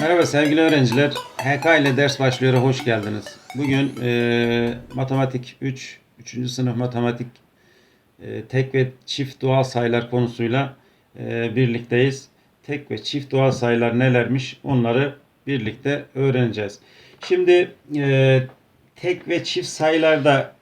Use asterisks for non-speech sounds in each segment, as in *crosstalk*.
Merhaba sevgili öğrenciler. HK ile ders başlıyor. Hoş geldiniz. Bugün e, matematik 3, 3. sınıf matematik e, tek ve çift doğal sayılar konusuyla e, birlikteyiz. Tek ve çift doğal sayılar nelermiş onları birlikte öğreneceğiz. Şimdi e, tek ve çift sayılarda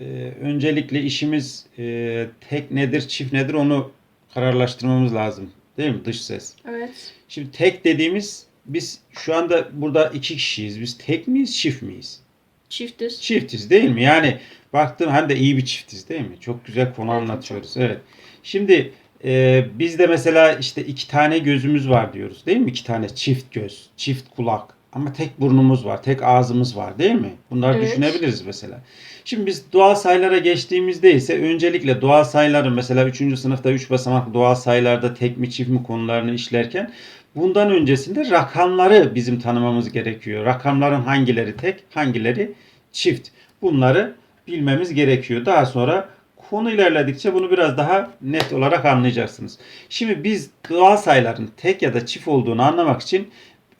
e, öncelikle işimiz e, tek nedir, çift nedir onu kararlaştırmamız lazım. Değil mi? Dış ses. Evet. Şimdi tek dediğimiz biz şu anda burada iki kişiyiz. Biz tek miyiz, çift miyiz? Çiftiz. Çiftiz değil mi? Yani baktım hem de iyi bir çiftiz değil mi? Çok güzel konu Evet, anlatıyoruz. Evet. Şimdi e, bizde mesela işte iki tane gözümüz var diyoruz değil mi? İki tane çift göz, çift kulak. Ama tek burnumuz var, tek ağzımız var değil mi? Bunları Evet. düşünebiliriz mesela. Şimdi biz doğal sayılara geçtiğimizde ise öncelikle doğal sayıların mesela 3. sınıfta 3 basamaklı doğal sayılarda tek mi çift mi konularını işlerken bundan öncesinde rakamları bizim tanımamız gerekiyor. Rakamların hangileri tek, hangileri çift. Bunları bilmemiz gerekiyor. Daha sonra konu ilerledikçe bunu biraz daha net olarak anlayacaksınız. Şimdi biz doğal sayıların tek ya da çift olduğunu anlamak için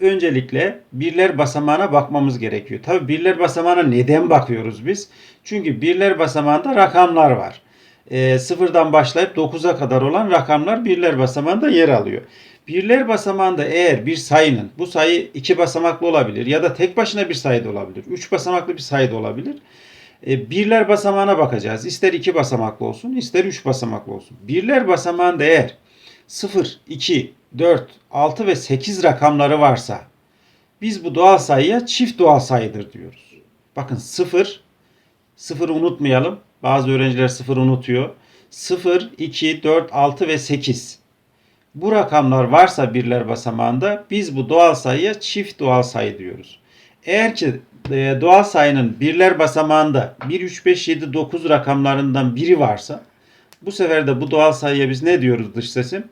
öncelikle birler basamağına bakmamız gerekiyor. Tabi birler basamağına neden bakıyoruz biz? Çünkü birler basamağında rakamlar var. Ee, sıfırdan başlayıp 9'a kadar olan rakamlar birler basamağında yer alıyor. Birler basamağında eğer bir sayının bu sayı iki basamaklı olabilir ya da tek başına bir sayı da olabilir. Üç basamaklı bir sayı da olabilir. E, birler basamağına bakacağız. İster iki basamaklı olsun, ister üç basamaklı olsun. Birler basamağında eğer 0, 2, 4, 6 ve 8 rakamları varsa biz bu doğal sayıya çift doğal sayıdır diyoruz. Bakın 0, 0'ı unutmayalım. Bazı öğrenciler 0 unutuyor. 0, 2, 4, 6 ve 8. Bu rakamlar varsa birler basamağında biz bu doğal sayıya çift doğal sayı diyoruz. Eğer ki e, doğal sayının birler basamağında 1, 3, 5, 7, 9 rakamlarından biri varsa bu sefer de bu doğal sayıya biz ne diyoruz dış sesim?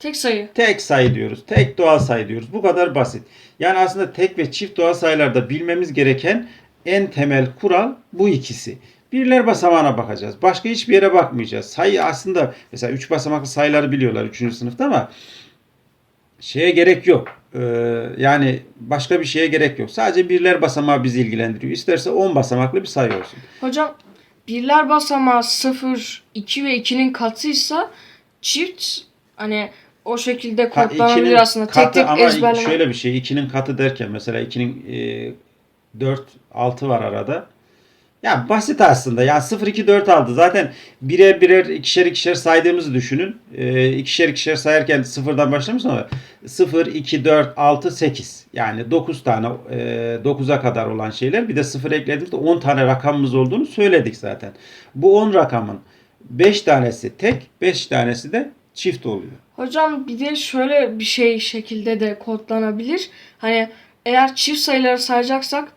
Tek sayı. Tek sayı diyoruz. Tek doğal sayı diyoruz. Bu kadar basit. Yani aslında tek ve çift doğal sayılarda bilmemiz gereken en temel kural bu ikisi. Birler basamağına bakacağız. Başka hiçbir yere bakmayacağız. Sayı aslında mesela 3 basamaklı sayıları biliyorlar 3. sınıfta ama şeye gerek yok. Ee, yani başka bir şeye gerek yok. Sadece birler basamağı bizi ilgilendiriyor. İsterse 10 basamaklı bir sayı olsun. Hocam birler basamağı 0, 2 ve 2'nin katıysa çift hani o şekilde kodlanabilir aslında. Tek katı tek ama ezberleme. şöyle bir şey. 2'nin katı derken mesela 2'nin e, 4 6 var arada. Ya basit aslında. Ya 0 2 4 6 zaten birer birer ikişer ikişer saydığımızı düşünün. E, ikişer ikişer sayarken sıfırdan başlamış ama 0 2 4 6 8. Yani 9 tane e, 9'a kadar olan şeyler. Bir de 0 eklediğimizde 10 tane rakamımız olduğunu söyledik zaten. Bu 10 rakamın 5 tanesi tek, 5 tanesi de çift oluyor. Hocam bir de şöyle bir şey şekilde de kodlanabilir. Hani eğer çift sayıları sayacaksak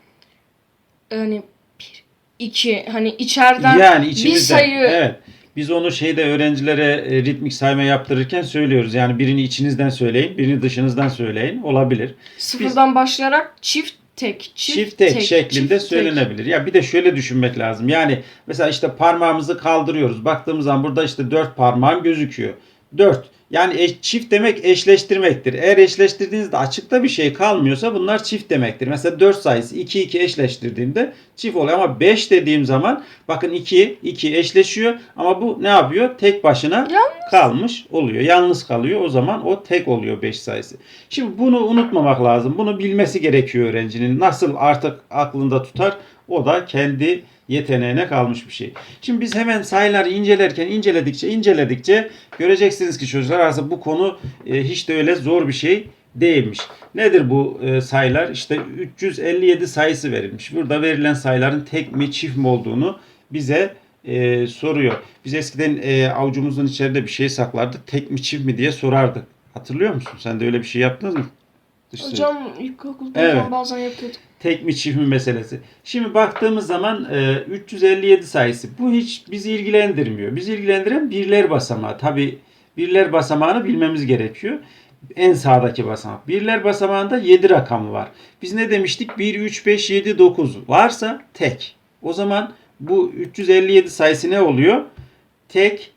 hani 1, 2 hani içeriden Yani bir sayı Evet. Biz onu şeyde öğrencilere e, ritmik sayma yaptırırken söylüyoruz. Yani birini içinizden söyleyin, birini dışınızdan söyleyin. Olabilir. sıfırdan başlayarak çift tek çift, Çift, tek, şeklinde çift tek. söylenebilir. Ya bir de şöyle düşünmek lazım. Yani mesela işte parmağımızı kaldırıyoruz. Baktığımız zaman burada işte dört parmağım gözüküyor. Dört. Yani eş- çift demek eşleştirmektir. Eğer eşleştirdiğinizde açıkta bir şey kalmıyorsa bunlar çift demektir. Mesela 4 sayısı 2 2 eşleştirdiğimde çift oluyor ama 5 dediğim zaman bakın 2 2 eşleşiyor ama bu ne yapıyor? Tek başına Yalnız. kalmış oluyor. Yalnız kalıyor. O zaman o tek oluyor 5 sayısı. Şimdi bunu unutmamak lazım. Bunu bilmesi gerekiyor öğrencinin. Nasıl artık aklında tutar o da kendi yeteneğine kalmış bir şey. Şimdi biz hemen sayıları incelerken inceledikçe inceledikçe göreceksiniz ki çocuklar aslında bu konu e, hiç de öyle zor bir şey değilmiş. Nedir bu e, sayılar? İşte 357 sayısı verilmiş. Burada verilen sayıların tek mi çift mi olduğunu bize e, soruyor. Biz eskiden e, avucumuzun içeride bir şey saklardık. Tek mi çift mi diye sorardık. Hatırlıyor musun? Sen de öyle bir şey yaptınız mı? Ses. Hocam ilkokulda Evet. bazen yapıyorduk. tek mi çift mi meselesi. Şimdi baktığımız zaman e, 357 sayısı bu hiç bizi ilgilendirmiyor. Bizi ilgilendiren birler basamağı. Tabi birler basamağını bilmemiz gerekiyor. En sağdaki basamak. Birler basamağında 7 rakamı var. Biz ne demiştik? 1, 3, 5, 7, 9 varsa tek. O zaman bu 357 sayısı ne oluyor? Tek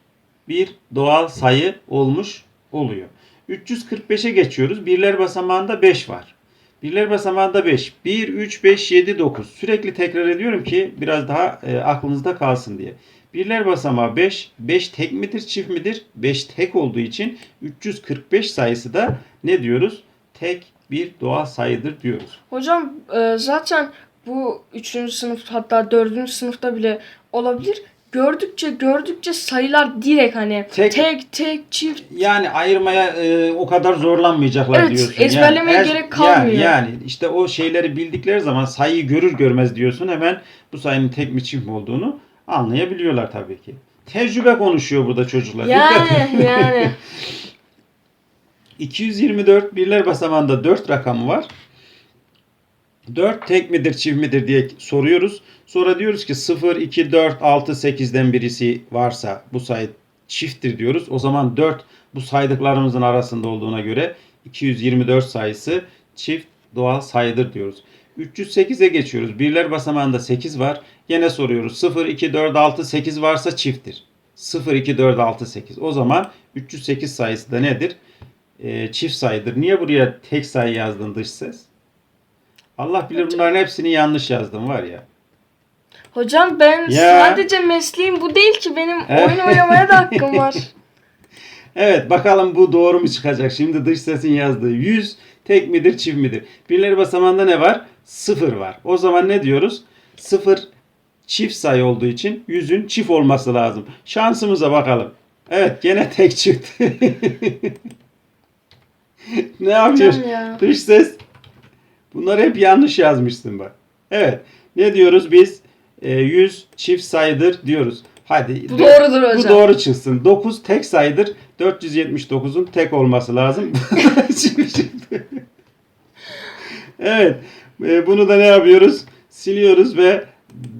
bir doğal sayı olmuş oluyor. 345'e geçiyoruz. Birler basamağında 5 var. Birler basamağında 5. 1, 3, 5, 7, 9. Sürekli tekrar ediyorum ki biraz daha e, aklınızda kalsın diye. Birler basamağı 5. 5 tek midir çift midir? 5 tek olduğu için 345 sayısı da ne diyoruz? Tek bir doğal sayıdır diyoruz. Hocam e, zaten bu 3. sınıf hatta 4. sınıfta bile olabilir. Gördükçe gördükçe sayılar direkt hani Tek- tek tek, çift Yani ayırmaya e, o kadar zorlanmayacaklar Evet, diyorsun. ezberlemeye Yani, gerek kalmıyor. Yani, yani işte o şeyleri bildikleri zaman sayıyı görür görmez diyorsun hemen bu sayının tek mi çift mi olduğunu anlayabiliyorlar tabii ki. Tecrübe konuşuyor burada çocuklar. Yani yani *laughs* 224 birler basamağında 4 rakamı var. 4 tek midir çift midir diye soruyoruz. Sonra diyoruz ki 0, 2, 4, 6, 8'den birisi varsa bu sayı çifttir diyoruz. O zaman 4 bu saydıklarımızın arasında olduğuna göre 224 sayısı çift doğal sayıdır diyoruz. 308'e geçiyoruz. Birler basamağında 8 var. Yine soruyoruz. 0, 2, 4, 6, 8 varsa çifttir. 0, 2, 4, 6, 8. O zaman 308 sayısı da nedir? Ee, çift sayıdır. Niye buraya tek sayı yazdın dış ses? Allah bilir bunların hepsini yanlış yazdım var ya. Hocam ben Ya. sadece mesleğim bu değil ki benim Evet. oyun oynamaya da hakkım *laughs* var. Evet bakalım bu doğru mu çıkacak? Şimdi dış sesin yazdığı 100 tek midir çift midir? Birleri basamağında ne var? 0 var. O zaman ne diyoruz? 0 çift sayı olduğu için 100'ün çift olması lazım. Şansımıza bakalım. Evet gene tek çift. *laughs* ne? Hocam ya. Dış ses. Bunları hep yanlış yazmışsın bak. Evet. Ne diyoruz biz? E, 100 çift sayıdır diyoruz. Hadi. Bu doğrudur hocam. Bu doğru çıksın. 9 tek sayıdır. 479'un tek olması lazım. *laughs* Evet. E, bunu da ne yapıyoruz? Siliyoruz ve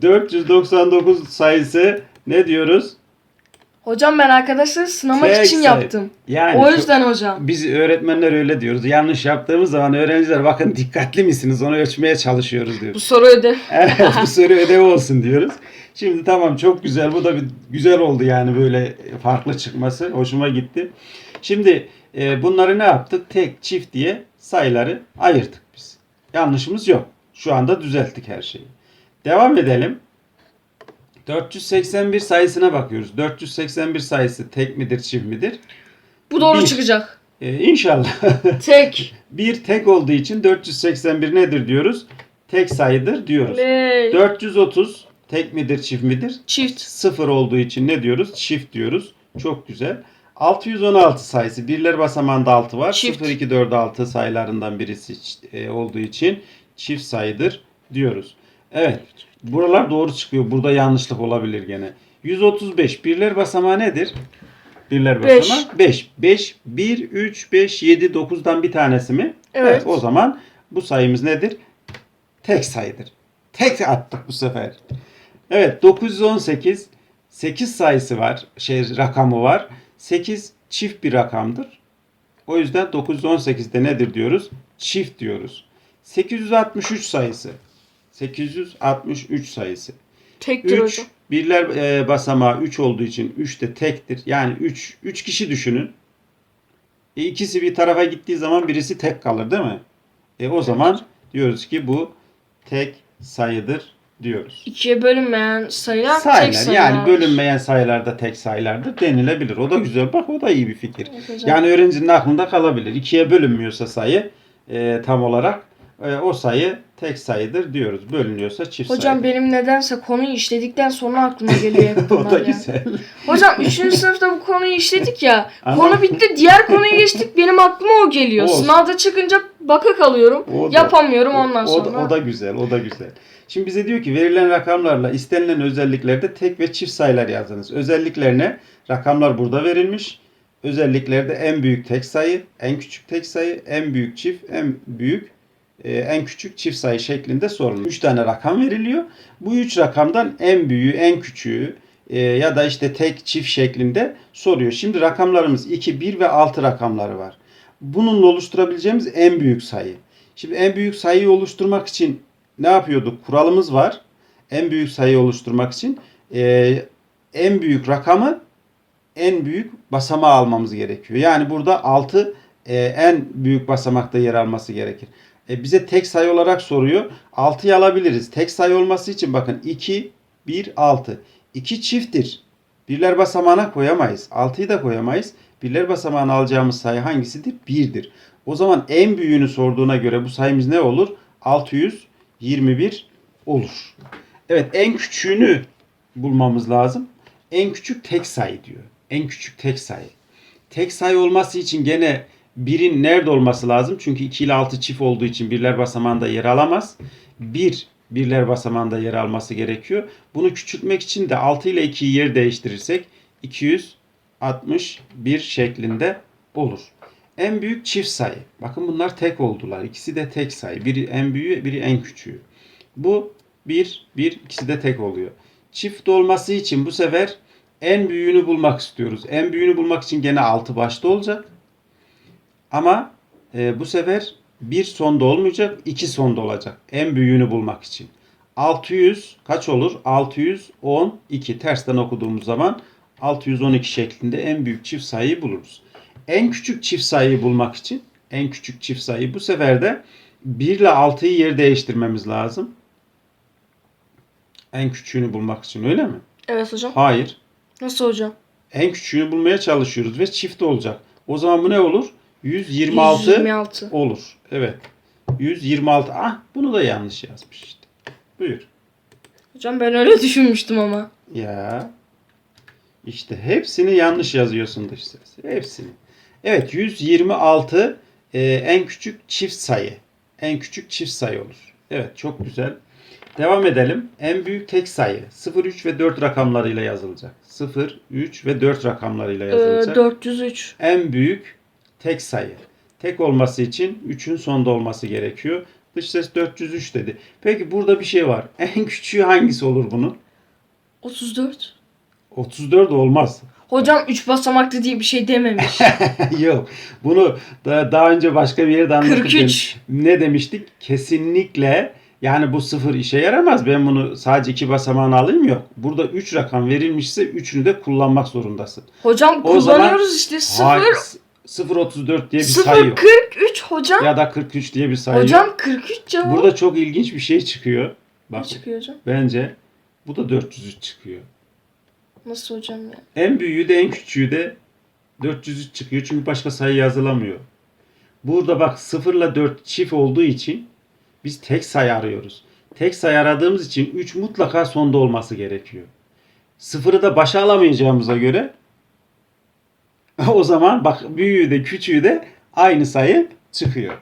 499 sayısı ne diyoruz? Hocam ben arkadaşları sınamak Tek için sayı. yaptım. Yani o çok- yüzden hocam. biz öğretmenler öyle diyoruz. Yanlış yaptığımız zaman öğrenciler bakın dikkatli misiniz onu ölçmeye çalışıyoruz Bu diyoruz. soru ödev. *laughs* Evet bu soru ödev olsun diyoruz. Şimdi tamam çok güzel bu da bir güzel oldu yani böyle farklı çıkması hoşuma gitti. Şimdi e, bunları ne yaptık? Tek çift diye sayıları ayırdık biz. Yanlışımız yok. Şu anda düzelttik her şeyi. Devam edelim. 481 sayısına bakıyoruz. 481 sayısı tek midir çift midir? Bu doğru Bir. çıkacak. E, inşallah. *laughs* Tek. bir tek olduğu için 481 nedir diyoruz? Tek sayıdır diyoruz. Ley. 430 tek midir çift midir? Çift. Sıfır olduğu için ne diyoruz? Çift diyoruz. Çok güzel. 616 sayısı. Birler basamağında 6 var. Çift. 0, 2, 4, 6 sayılarından birisi e, olduğu için çift sayıdır diyoruz. Evet. Buralar doğru çıkıyor. Burada yanlışlık olabilir gene. 135. Birler basamağı nedir? Birler basamağı 5. 5, 1, 3, 5, 7, 9'dan bir tanesi mi? Evet. O zaman bu sayımız nedir? Tek sayıdır. Tek attık bu sefer. Evet 918 8 sayısı var. Şey rakamı var. 8 çift bir rakamdır. O yüzden 918'de nedir diyoruz? Çift diyoruz. 863 sayısı. 863 sayısı. Tektir 3 hocam. birler e, basamağı 3 olduğu için 3 de tektir. Yani 3 3 kişi düşünün. E, ikisi bir tarafa gittiği zaman birisi tek kalır değil mi? E o zaman diyoruz ki bu tek sayıdır diyoruz. İkiye bölünmeyen sayılar Sayılar tek sayılar. yani bölünmeyen sayılar da tek sayılardır denilebilir. O da güzel. Bak o da iyi bir fikir. Evet hocam. Yani öğrencinin aklında kalabilir. İkiye bölünmüyorsa sayı e, tam olarak e, o sayı tek sayıdır diyoruz. Bölünüyorsa çift Hocam sayı. benim nedense konuyu işledikten sonra aklıma geliyor *laughs* hep o da ya. güzel. Hocam 3. sınıfta bu konuyu işledik ya. Anladım. Konu bitti diğer konuya geçtik benim aklıma o geliyor. Olsun. Sınavda çıkınca baka kalıyorum. O da- Yapamıyorum ondan o, sonra. O da, o da güzel, o da güzel. Şimdi bize diyor ki verilen rakamlarla istenilen özelliklerde tek ve çift sayılar yazınız. Özelliklerine rakamlar burada verilmiş. Özelliklerde en büyük tek sayı, en küçük tek sayı, en büyük çift, en büyük en küçük çift sayı şeklinde sorulmuş. 3 tane rakam veriliyor. Bu 3 rakamdan en büyüğü, en küçüğü e, ya da işte tek çift şeklinde soruyor. Şimdi rakamlarımız 2, 1 ve 6 rakamları var. Bununla oluşturabileceğimiz en büyük sayı. Şimdi en büyük sayıyı oluşturmak için ne yapıyorduk? Kuralımız var. En büyük sayıyı oluşturmak için e, en büyük rakamı en büyük basamağı almamız gerekiyor. Yani burada 6 e, en büyük basamakta yer alması gerekir. E, bize tek sayı olarak soruyor. 6'yı alabiliriz. Tek sayı olması için bakın 2, 1, 6. 2 çifttir. Birler basamağına koyamayız. 6'yı da koyamayız. Birler basamağına alacağımız sayı hangisidir? 1'dir. O zaman en büyüğünü sorduğuna göre bu sayımız ne olur? 621 olur. Evet en küçüğünü bulmamız lazım. En küçük tek sayı diyor. En küçük tek sayı. Tek sayı olması için gene birin nerede olması lazım? Çünkü 2 ile 6 çift olduğu için birler basamağında yer alamaz. 1 birler basamağında yer alması gerekiyor. Bunu küçültmek için de 6 ile 2'yi yer değiştirirsek 261 şeklinde olur. En büyük çift sayı. Bakın bunlar tek oldular. İkisi de tek sayı. Biri en büyüğü, biri en küçüğü. Bu 1, 1, ikisi de tek oluyor. Çift olması için bu sefer en büyüğünü bulmak istiyoruz. En büyüğünü bulmak için gene 6 başta olacak. Ama e, bu sefer bir sonda olmayacak, iki sonda olacak. En büyüğünü bulmak için. 600 kaç olur? 612 tersten okuduğumuz zaman 612 şeklinde en büyük çift sayıyı buluruz. En küçük çift sayıyı bulmak için en küçük çift sayı bu sefer de 1 ile 6'yı yer değiştirmemiz lazım. En küçüğünü bulmak için öyle mi? Evet hocam. Hayır. Nasıl hocam? En küçüğünü bulmaya çalışıyoruz ve çift olacak. O zaman bu ne olur? 126, 126. olur. Evet. 126. Ah bunu da yanlış yazmış işte. Buyur. Hocam ben öyle düşünmüştüm ama. Ya. İşte hepsini yanlış yazıyorsun dış ses. Hepsini. Evet 126 e, en küçük çift sayı. En küçük çift sayı olur. Evet çok güzel. Devam edelim. En büyük tek sayı 0, 3 ve 4 rakamlarıyla yazılacak. 0, 3 ve 4 rakamlarıyla Ee, yazılacak. 403. en büyük tek sayı. Tek olması için 3'ün sonda olması gerekiyor. Dış ses 403 dedi. Peki burada bir şey var. *laughs* En küçüğü hangisi olur bunun? 34. 34 olmaz. Hocam 3 basamaklı diye bir şey dememiş. *laughs* Yok. Bunu da, daha önce başka bir yerde anlatırken 43. ne demiştik? Kesinlikle yani bu sıfır işe yaramaz. Ben bunu sadece iki basamağını alayım yok. Burada 3 rakam verilmişse üçünü de kullanmak zorundasın. Hocam O zaman- kullanıyoruz işte 0 Hayır, 034 diye bir sayı 0 yok. 43 hocam. Ya da 43 diye bir sayı yok. hocam 43 cevap. Burada çok ilginç bir şey çıkıyor. ne Bak çıkıyor hocam? bence bu da 403 çıkıyor. Nasıl hocam ya? En büyüğü de en küçüğü de 403 çıkıyor. Çünkü başka sayı yazılamıyor. Burada bak 0 ile 4 çift olduğu için biz tek sayı arıyoruz. Tek sayı aradığımız için 3 mutlaka sonda olması gerekiyor. Sıfırı da başa alamayacağımıza göre *laughs* o zaman bak büyüğü de küçüğü de aynı sayı çıkıyor.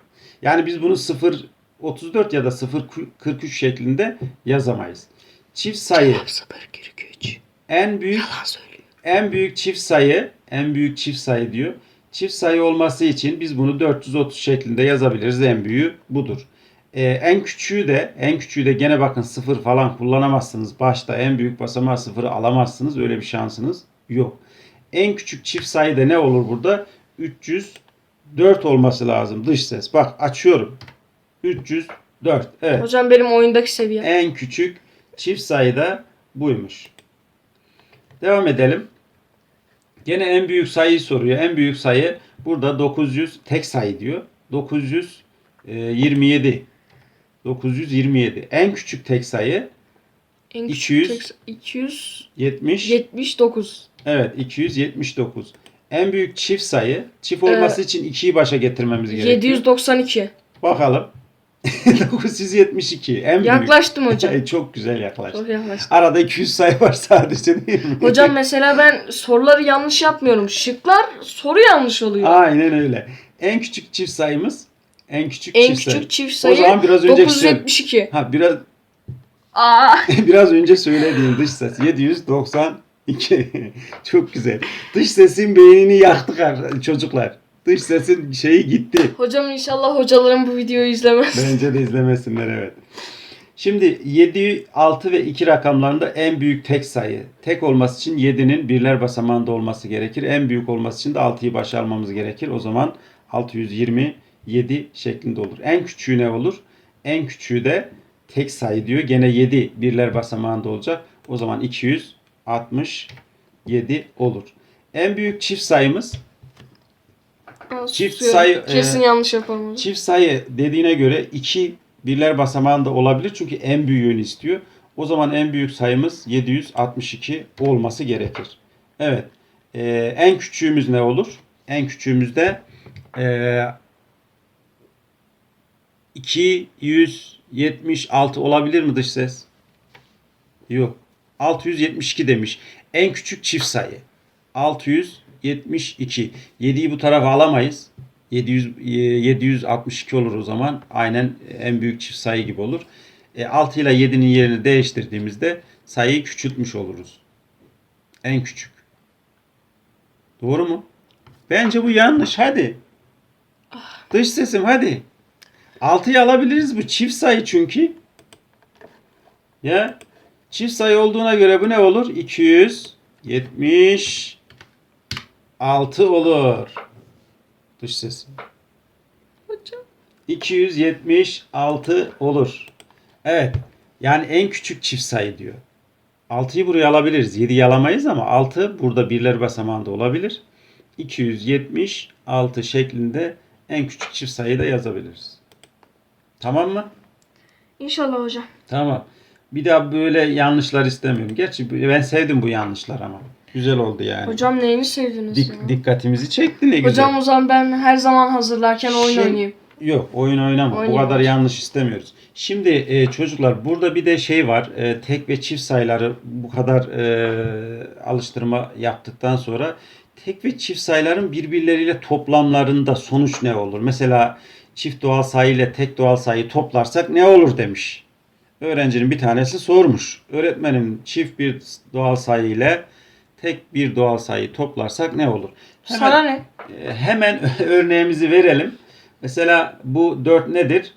Yani biz bunu 0 34 ya da 0 43 şeklinde yazamayız. Çift sayı 0 43. en büyük en büyük çift sayı, en büyük çift sayı diyor. Çift sayı olması için biz bunu 430 şeklinde yazabiliriz. En büyüğü budur. Ee, en küçüğü de, en küçüğü de gene bakın sıfır falan kullanamazsınız. Başta en büyük basamağı sıfırı alamazsınız. Öyle bir şansınız yok. En küçük çift sayı da ne olur burada? 304 olması lazım dış ses. Bak açıyorum. 304. Evet. Hocam benim oyundaki seviye. En küçük çift sayı da buymuş. Devam edelim. Gene en büyük sayıyı soruyor. En büyük sayı burada 900 tek sayı diyor. 927. 927. En küçük tek sayı En 200. küçük tek- 279. 70. Evet 279. En büyük çift sayı çift olması için 2'yi başa getirmemiz gerekiyor. 792. Bakalım. *laughs* 972. En büyük. Yaklaştım hocam. *laughs* Çok güzel yaklaştı. Çok yaklaştım. Arada 200 sayı var sadece değil mi? Hocam *laughs* mesela ben soruları yanlış yapmıyorum. Şıklar soru yanlış oluyor. Aynen öyle. En küçük çift sayımız en küçük en çift küçük sayı. çift O sayı zaman biraz söyle- 972. Ha biraz Aa. biraz önce söylediğim dış ses 792. *laughs* Çok güzel. Dış sesin beynini yaktık ar- çocuklar. Dış sesin şeyi gitti. Hocam inşallah hocalarım bu videoyu izlemez. Bence de izlemesinler evet. Şimdi 7, 6 ve 2 rakamlarında en büyük tek sayı. Tek olması için 7'nin birler basamağında olması gerekir. En büyük olması için de 6'yı başa almamız gerekir. O zaman 627 şeklinde olur. En küçüğü ne olur? En küçüğü de tek sayı diyor. Gene 7 birler basamağında olacak. O zaman 267 olur. En büyük çift sayımız Çift susuyorum. sayı, Kesin e, yanlış yaparım. Çift sayı dediğine göre 2 birler basamağında olabilir çünkü en büyüğünü istiyor. O zaman en büyük sayımız 762 olması gerekir. Evet. Ee, en küçüğümüz ne olur? En küçüğümüzde ee, 276 olabilir mi dış ses? Yok. 672 demiş. En küçük çift sayı. 672. 7'yi bu tarafa alamayız. 700 e, 762 olur o zaman. Aynen en büyük çift sayı gibi olur. E, 6 ile 7'nin yerini değiştirdiğimizde sayıyı küçültmüş oluruz. En küçük. Doğru mu? Bence bu yanlış. Hadi. Dış sesim hadi. 6'yı alabiliriz bu çift sayı çünkü. Ya çift sayı olduğuna göre bu ne olur? 276 olur. Dış sesim. Hocam. 276 olur. Evet. Yani en küçük çift sayı diyor. 6'yı buraya alabiliriz. 7'yi alamayız ama 6 burada birler basamağında olabilir. 276 şeklinde en küçük çift sayıyı da yazabiliriz. Tamam mı? İnşallah hocam. Tamam. Bir daha böyle yanlışlar istemiyorum. Gerçi ben sevdim bu yanlışlar ama. Güzel oldu yani. Hocam neyini sevdiniz Dik- ya? dikkatimizi çekti ne güzel. Hocam o zaman ben her zaman hazırlarken oyun Şimdi- oynayayım. Yok oyun oynama. Bu Oynayamam. kadar yanlış istemiyoruz. Şimdi e, çocuklar burada bir de şey var. E, tek ve çift sayıları bu kadar e, alıştırma yaptıktan sonra tek ve çift sayıların birbirleriyle toplamlarında sonuç ne olur? Mesela çift doğal sayı ile tek doğal sayıyı toplarsak ne olur demiş. Öğrencinin bir tanesi sormuş. Öğretmenim çift bir doğal sayı ile tek bir doğal sayıyı toplarsak ne olur? Hemen- Sana ne? e, hemen *laughs* örneğimizi verelim. Mesela bu 4 nedir?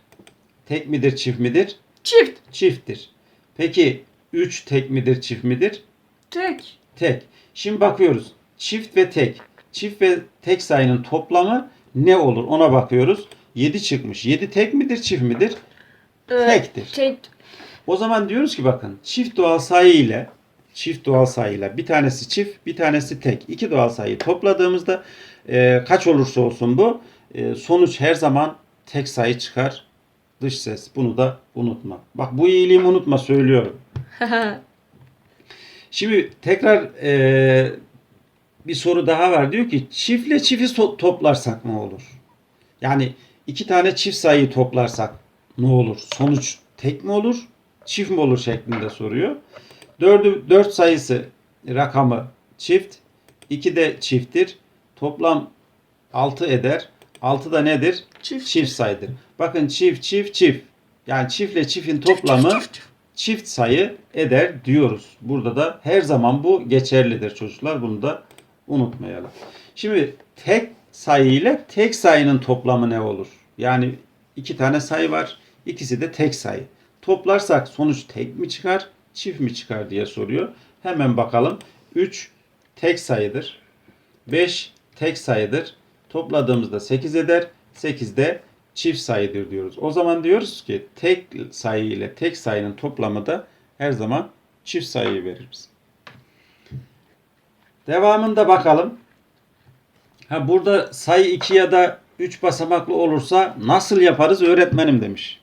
Tek midir, çift midir? Çift. Çifttir. Peki 3 tek midir, çift midir? Tek. Tek. Şimdi bakıyoruz. Çift ve tek. Çift ve tek sayının toplamı ne olur? Ona bakıyoruz. 7 çıkmış. 7 tek midir, çift midir? Ee, Tektir. Tek. O zaman diyoruz ki bakın çift doğal sayı ile çift doğal sayıyla bir tanesi çift bir tanesi tek. İki doğal sayıyı topladığımızda e, kaç olursa olsun bu e, sonuç her zaman tek sayı çıkar. Dış ses. Bunu da unutma. Bak bu iyiliğimi unutma söylüyorum. *laughs* Şimdi tekrar e, bir soru daha var. Diyor ki çiftle çifti so- toplarsak ne olur? Yani iki tane çift sayıyı toplarsak ne olur? Sonuç tek mi olur? Çift mi olur şeklinde soruyor. Dördü, dört sayısı rakamı çift. iki de çifttir. Toplam 6 eder. 6 da nedir? Çift. Çift sayıdır. Bakın çift çift çift. Yani çiftle çiftin toplamı Çift, çift, çift. çift sayı eder diyoruz. Burada da her zaman bu geçerlidir çocuklar. Bunu da unutmayalım. Şimdi tek sayı ile tek sayının toplamı ne olur? Yani iki tane sayı var. İkisi de tek sayı. Toplarsak sonuç tek mi çıkar, çift mi çıkar diye soruyor. Hemen bakalım. 3 tek sayıdır. 5 tek sayıdır. Topladığımızda 8 eder. 8 de çift sayıdır diyoruz. O zaman diyoruz ki tek sayı ile tek sayının toplamı da her zaman çift sayıyı verir. Devamında bakalım. Ha burada sayı 2 ya da 3 basamaklı olursa nasıl yaparız öğretmenim demiş.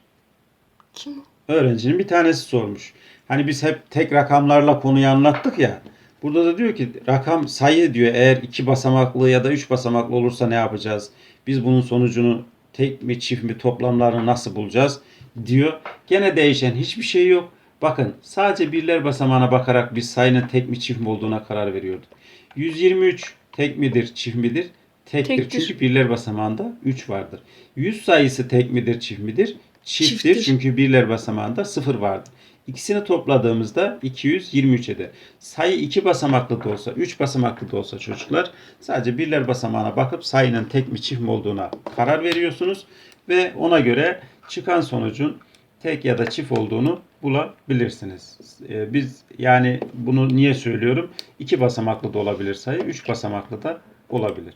Kim? Öğrencinin bir tanesi sormuş. Hani biz hep tek rakamlarla konuyu anlattık ya. Burada da diyor ki rakam sayı diyor eğer iki basamaklı ya da üç basamaklı olursa ne yapacağız? Biz bunun sonucunu tek mi çift mi toplamlarını nasıl bulacağız diyor. Gene değişen hiçbir şey yok. Bakın sadece birler basamağına bakarak biz sayının tek mi çift mi olduğuna karar veriyorduk. 123 tek midir çift midir? Tektir. Tektir. Çünkü birler basamağında 3 vardır. 100 sayısı tek midir çift midir? Çifttir. Çifttir. Çünkü birler basamağında 0 vardır. İkisini topladığımızda 223 eder. Sayı 2 basamaklı da olsa, 3 basamaklı da olsa çocuklar sadece birler basamağına bakıp sayının tek mi çift mi olduğuna karar veriyorsunuz ve ona göre çıkan sonucun tek ya da çift olduğunu bulabilirsiniz. Ee, biz yani bunu niye söylüyorum? 2 basamaklı da olabilir sayı, 3 basamaklı da olabilir.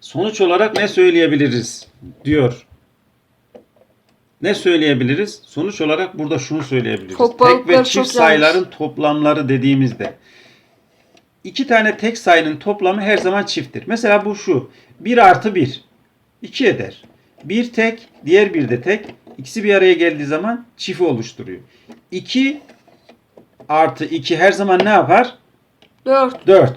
Sonuç olarak ne söyleyebiliriz diyor. Ne söyleyebiliriz? Sonuç olarak burada şunu söyleyebiliriz. Çok Tek ve çift sayıların toplamları dediğimizde İki tane tek sayının toplamı her zaman çifttir. Mesela bu şu. 1 artı 1. 2 eder. Bir tek, diğer bir de tek. İkisi bir araya geldiği zaman çift oluşturuyor. 2 artı 2 her zaman ne yapar? 4. 4.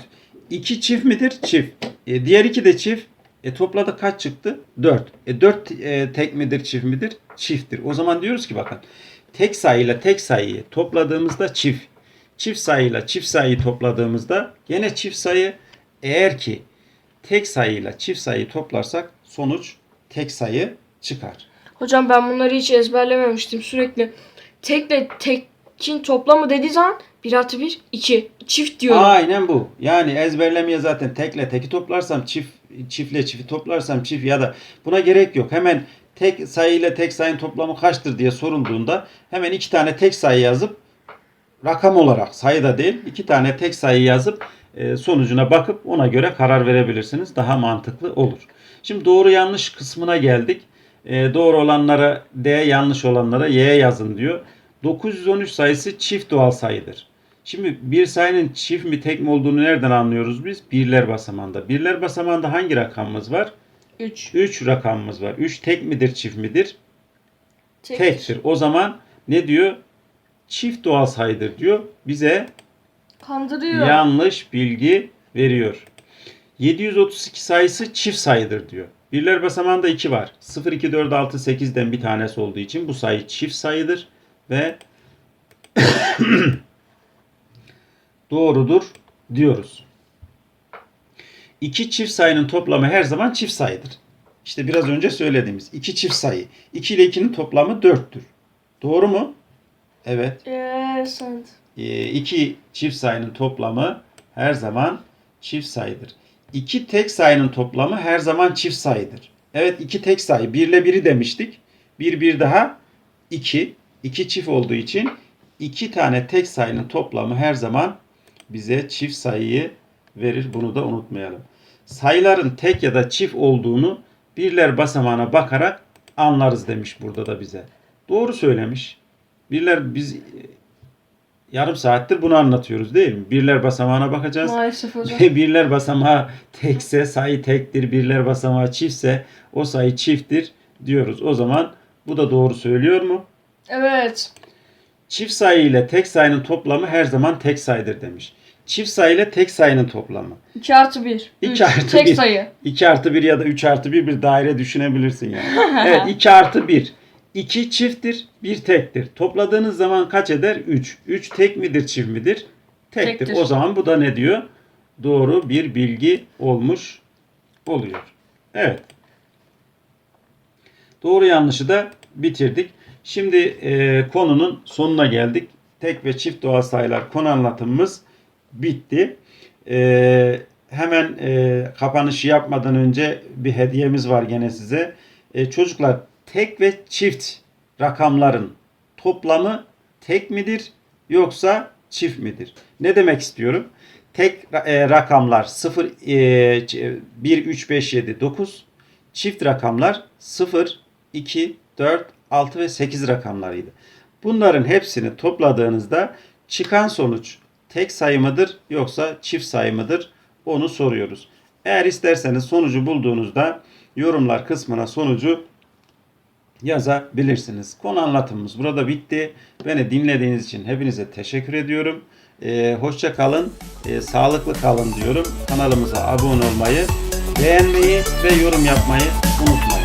2 çift midir? Çift. E, diğer 2 de çift. E, topladı kaç çıktı? 4. E, 4 e, tek midir? Çift midir? Çifttir. O zaman diyoruz ki bakın. Tek sayıyla tek sayıyı topladığımızda çift. Çift sayıyla çift sayıyı topladığımızda gene çift sayı. Eğer ki tek sayıyla çift sayıyı toplarsak sonuç tek sayı çıkar. Hocam ben bunları hiç ezberlememiştim. Sürekli tekle tekin toplamı dediği zaman 1 artı 1 2. Çift diyorum. Aynen bu. Yani ezberlemeye zaten tekle teki toplarsam çift çiftle çifti toplarsam çift ya da buna gerek yok. Hemen tek sayı ile tek sayının toplamı kaçtır diye sorulduğunda hemen iki tane tek sayı yazıp rakam olarak sayı da değil iki tane tek sayı yazıp e, sonucuna bakıp ona göre karar verebilirsiniz. Daha mantıklı olur. Şimdi doğru yanlış kısmına geldik. E, doğru olanlara D, yanlış olanlara Y yazın diyor. 913 sayısı çift doğal sayıdır. Şimdi bir sayının çift mi tek mi olduğunu nereden anlıyoruz biz? Birler basamağında. Birler basamağında hangi rakamımız var? 3. 3 rakamımız var. 3 tek midir çift midir? Tek. Tektir. O zaman ne diyor? Çift doğal sayıdır diyor. Bize Kandırıyor. yanlış bilgi veriyor. 732 sayısı çift sayıdır diyor. Birler basamağında 2 var. 0, 2, 4, 6, 8'den bir tanesi olduğu için bu sayı çift sayıdır ve *coughs* doğrudur diyoruz. İki çift sayının toplamı her zaman çift sayıdır. İşte biraz önce söylediğimiz iki çift sayı. 2 ile 2'nin toplamı 4'tür. Doğru mu? Evet. Yes. E, iki çift sayının toplamı her zaman çift sayıdır. İki tek sayının toplamı her zaman çift sayıdır. Evet iki tek sayı. 1 ile 1'i demiştik. Bir bir daha 2. 2 çift olduğu için iki tane tek sayının toplamı her zaman bize çift sayıyı verir. Bunu da unutmayalım. Sayıların tek ya da çift olduğunu birler basamağına bakarak anlarız demiş burada da bize. Doğru söylemiş. Birler biz yarım saattir bunu anlatıyoruz değil mi? Birler basamağına bakacağız. Maalesef hocam. *laughs* Birler basamağı tekse sayı tektir, birler basamağı çiftse o sayı çifttir diyoruz. O zaman bu da doğru söylüyor mu? evet. Çift sayı ile tek sayının toplamı her zaman tek sayıdır demiş. Çift sayı ile tek sayının toplamı. 2 artı 1. 2 artı Tek 1. sayı. 2 artı 1 ya da 3 artı 1 bir daire düşünebilirsin yani. *laughs* evet 2 artı 1. 2 çifttir, 1 tektir. Topladığınız zaman kaç eder? 3. 3 tek midir, çift midir? Tektir. Tektir. O zaman bu da ne diyor? Doğru bir bilgi olmuş oluyor. Evet. Doğru yanlışı da bitirdik. Şimdi e, konunun sonuna geldik. Tek ve çift doğal sayılar konu anlatımımız bitti. E, hemen e, kapanışı yapmadan önce bir hediyemiz var gene size. E, çocuklar tek ve çift rakamların toplamı tek midir yoksa çift midir? Ne demek istiyorum? Tek e, rakamlar 0, e, 1, 3, 5, 7, 9. Çift rakamlar 0, 2, 4, 6 ve 8 rakamlarıydı. Bunların hepsini topladığınızda çıkan sonuç tek sayı mıdır yoksa çift sayı mıdır onu soruyoruz. Eğer isterseniz sonucu bulduğunuzda yorumlar kısmına sonucu yazabilirsiniz. Konu anlatımımız burada bitti. Beni dinlediğiniz için hepinize teşekkür ediyorum. Ee, hoşça kalın, ee, sağlıklı kalın diyorum. Kanalımıza abone olmayı, beğenmeyi ve yorum yapmayı unutmayın.